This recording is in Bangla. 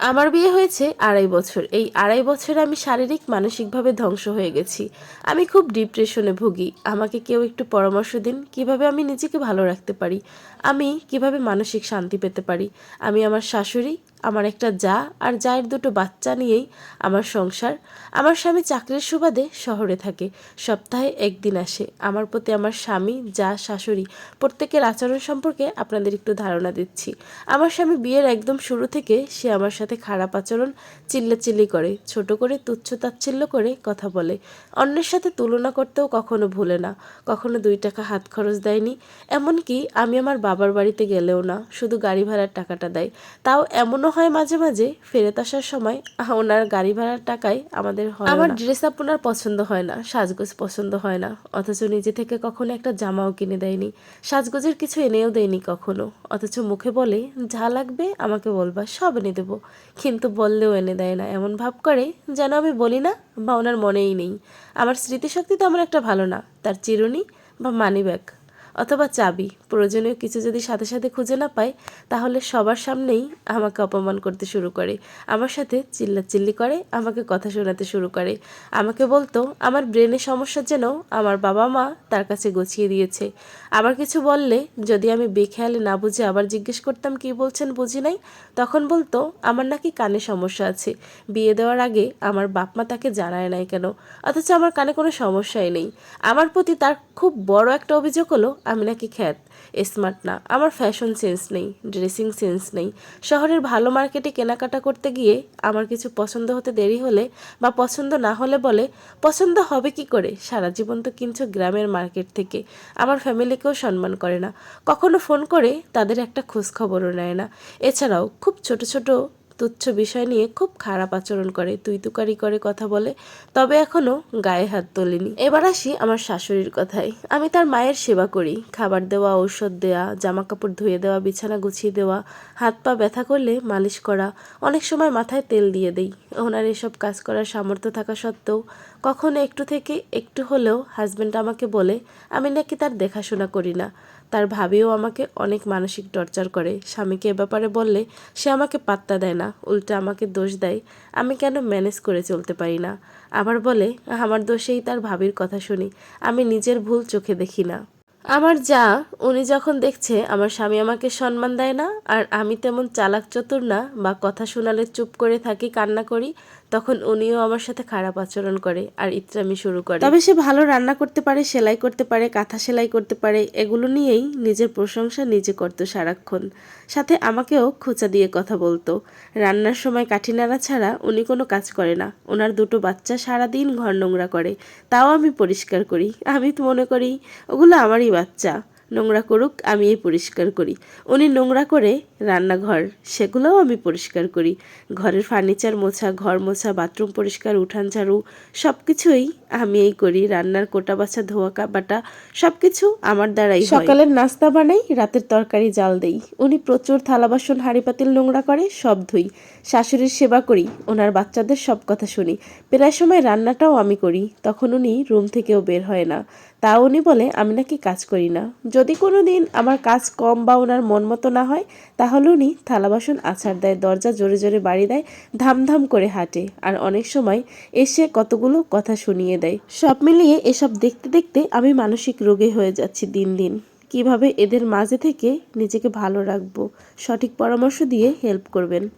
আমার বিয়ে হয়েছে আড়াই বছর। এই আড়াই বছরে আমি শারীরিক, মানসিকভাবে ধ্বংস হয়ে গেছি। আমি খুব ডিপ্রেশনে ভুগি। আমাকে কেউ একটু পরামর্শ দিন, কীভাবে আমি নিজেকে ভালো রাখতে পারি? আমি কীভাবে মানসিক শান্তি পেতে পারি? আমি আমার শাশুড়ি আমার একটা যা আর জায়ের দুটো বাচ্চা নিয়েই আমার সংসার। আমার স্বামী চাকরির সুবাদে শহরে থাকে। সপ্তাহে একদিন আসে। আমার প্রতি আমার স্বামী, যা, শাশুড়ি প্রত্যেকের আচরণ সম্পর্কে আপনাদের একটু ধারণা দিচ্ছি। আমার স্বামী বিয়ের একদম শুরু থেকে সে আমার সাথে খারাপ আচরণ, চিল্লাচিল্লি করে, ছোট করে তুচ্ছ তাচ্ছিল্য করে কথা বলে। অন্যের সাথে তুলনা করতেও কখনো ভুলে না। কখনো দুই টাকা হাত খরচ দেয়নি। এমনকি আমি আমার বাবার বাড়িতে গেলেও না। শুধু গাড়ি ভাড়ার টাকাটা দেয়। তাও এমনও হয় মাঝে মাঝে ফেরত আসার সময় ওনার গাড়ি ভাড়ার টাকায় আমাদের হয় আমার ড্রেস আপ ওনার পছন্দ হয় না সাজগোজ পছন্দ হয় না অথচ নিজে থেকে কখনো একটা জামাও কিনে দেয়নি সাজগোজের কিছু এনেও দেয়নি কখনো অথচ মুখে বলে যা লাগবে আমাকে বলবা সব এনে দেবো। কিন্তু বললেও এনে দেয় না এমন ভাব করে যেন আমি বলি না বা ওনার মনেই নেই। আমার স্মৃতিশক্তি তেমন একটা ভালো না তার চিরুনি বা মানি ব্যাগ অথবা চাবি। প্রয়োজনীয় কিছু যদি সাথে সাথে খুঁজে না পায় তাহলে সবার সামনেই আমাকে অপমান করতে শুরু করে। আমার সাথে চিল্লাচিল্লি করে, আমাকে কথা শোনাতে শুরু করে। আমাকে বলতো, আমার ব্রেনের সমস্যা যেন আমার বাবা মা তার কাছে গছিয়ে দিয়েছে। আবার কিছু বললে, যদি আমি বেখেয়ালে না বুঝে আবার জিজ্ঞেস করতাম, কি বলছেন বুঝি নাই? তখন বলতো, আমার নাকি কানে সমস্যা আছে। বিয়ে দেওয়ার আগে আমার বাপ মা তাকে জানায় নাই কেন? অথচ আমার কানে কোনো সমস্যাই নেই। আমার প্রতি তার খুব বড় একটা অভিযোগ হলো আমি নাকি খ্যাত স্মার্ট না। আমার ফ্যাশন সেন্স নেই ড্রেসিং সেন্স নেই। শহরের ভালো মার্কেটে কেনাকাটা করতে গিয়ে আমার কিছু পছন্দ হতে দেরি হলে বা পছন্দ না হলে বলে, পছন্দ হবে কি করে? সারা জীবন তো কিনছো গ্রামের মার্কেট থেকে। আমার ফ্যামিলিকেও সম্মান করে না। কখনো ফোন করে তাদের একটা খোঁজ খবরও নেয় না। এছাড়াও খুব ছোট ছোট তুচ্ছ বিষয় নিয়ে খুব খারাপ আচরণ করে তুই তুকারি করে কথা বলে, তবে এখনও গায়ে হাত তোলেনি। এবার আসি আমার শাশুড়ির কথায়। আমি তার মায়ের সেবা করি। খাবার দেওয়া, ঔষধ দেওয়া জামা কাপড় ধুয়ে দেওয়া, বিছানা গুছিয়ে দেওয়া, হাত পা ব্যথা করলে মালিশ করা, অনেক সময় মাথায় তেল দিয়ে দেই। ওনার এসব কাজ করার সামর্থ্য থাকা সত্ত্বেও কখনো একটু থেকে একটু হলেও হাজব্যান্ড আমাকে বলে, আমি নাকি তার দেখাশোনা করি না। তার ভাবিও আমাকে অনেক মানসিক টর্চার করে। স্বামীকে এ ব্যাপারে বললে সে আমাকে পাত্তা দেয় না। উল্টে আমাকে দোষ দেয়। আমি কেন ম্যানেজ করে চলতে পারি না? আবার বলে, আমার দোষেই তার ভাবির কথা শুনি। আমি নিজের ভুল চোখে দেখি না। আমার যা, উনি যখন দেখছে, আমার স্বামী আমাকে সম্মান দেয় না, আর আমি তেমন চালাক চতুর না, বা কথা শোনালে চুপ করে থাকি, কান্না করি, তখন উনিও আমার সাথে খারাপ আচরণ করে আর ইত্রামি শুরু করে। তবে সে ভালো রান্না করতে পারে, সেলাই করতে পারে, কাঁথা সেলাই করতে পারে, এগুলো নিয়েই নিজের প্রশংসা নিজে করতো সারাক্ষণ। সাথে আমাকেও খোঁচা দিয়ে কথা বলতো। রান্নার সময় কাঠিনাড়া ছাড়া উনি কোনো কাজ করে না। ওনার দুটো বাচ্চা সারা দিন ঘর নোংরা করে। তাও আমি পরিষ্কার করি। আমি তো মনে করি ওগুলো আমারই বাচ্চা। নোংরা করুক আমি পরিষ্কার করি। উনি নোংরা করে রান্নাঘর, সেগুলোও আমি পরিষ্কার করি। ঘরের ফার্নিচার মোছা, ঘর মোছা, বাথরুম পরিষ্কার, উঠান ঝাড়ু সব কিছুই আমি এই করি। রান্নার কোটা বাছা, ধোয়া কাবাটা সব কিছু আমার দ্বারাই সকালের নাস্তা বানাই, রাতের তরকারি জাল দেই। উনি প্রচুর থালা বাসন, হাঁড়ি পাতিল নোংরা করে, সব ধুই। শাশুড়ির সেবা করি, ওনার বাচ্চাদের সব কথা শুনি। প্রায় সময় রান্নাটাও আমি করি, তখন উনি রুম থেকেও বের হয় না। তা উনি বলে, আমি নাকি কাজ করি না। যদি কোনো দিন আমার কাজ কম বা ওনার মন মতো না হয়, তাহলে উনি থালা বাসন, আছাড় দেয়, দরজা জোরে জোরে বাড়ি দেয়, ধামধাম করে হাঁটে। আর অনেক সময় এসে কতগুলো কথা শুনিয়ে দেয়। সব মিলিয়ে এসব দেখতে দেখতে আমি মানসিক রোগে হয়ে যাচ্ছি দিন দিন। কীভাবে এদের মাঝে থেকে নিজেকে ভালো রাখব, সঠিক পরামর্শ দিয়ে হেল্প করবেন।